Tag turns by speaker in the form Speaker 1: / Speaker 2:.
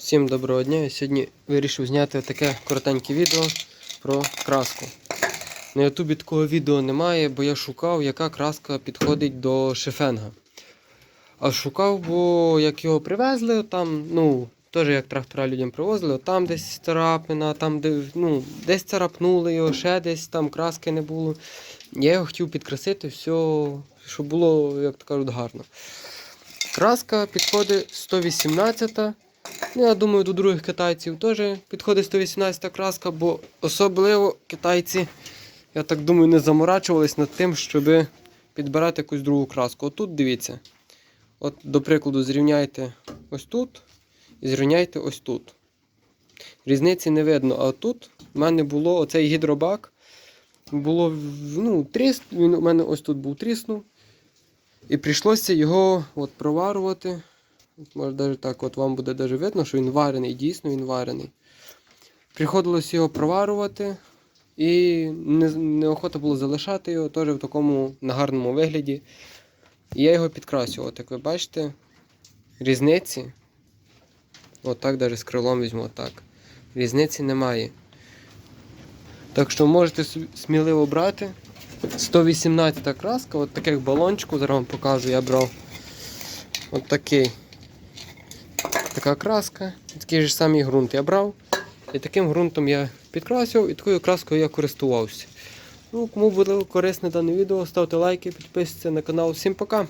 Speaker 1: Всім доброго дня. Сьогодні вирішив зняти таке коротеньке відео про краску. На ютубі такого відео немає, бо я шукав, яка краска підходить до шефенга. А шукав, бо як його привезли, там, ну, теж як трактора людям привозили, там десь царапина, там де, ну, десь царапнули його, ще десь там краски не було. Я його хотів підкрасити, все, щоб було, як то кажуть, гарно. Краска підходить 118. Ну, я думаю, до других китайців теж підходить 118 краска, бо особливо китайці, я так думаю, не заморачувались над тим, щоб підбирати якусь другу краску. Отут дивіться. От, до прикладу, зрівняйте ось тут і зрівняйте ось тут. Різниці не видно, а тут в мене було оцей гідробак. Було ну, тріс, він у мене ось тут був тріснув. І прийшлося його от, проварувати. От, Може, навіть так, от вам буде даже видно, що він варений, дійсно він варений. Приходилось його проварувати, і не, неохота було залишати його теж в такому нагарному вигляді. І я його підкрасив. От як ви бачите, різниці. Отак навіть з крилом візьму отак. Різниці немає. Так що можете сміливо брати. 118 краска, от таких балончиків, зараз вам покажу, я брав. От такий. Така краска, такий ж самий ґрунт я брав. І таким ґрунтом я підкрасив і такою краскою я користувався. Ну, кому буде корисне дане відео, ставте лайки, підписуйтесь на канал. Всім пока!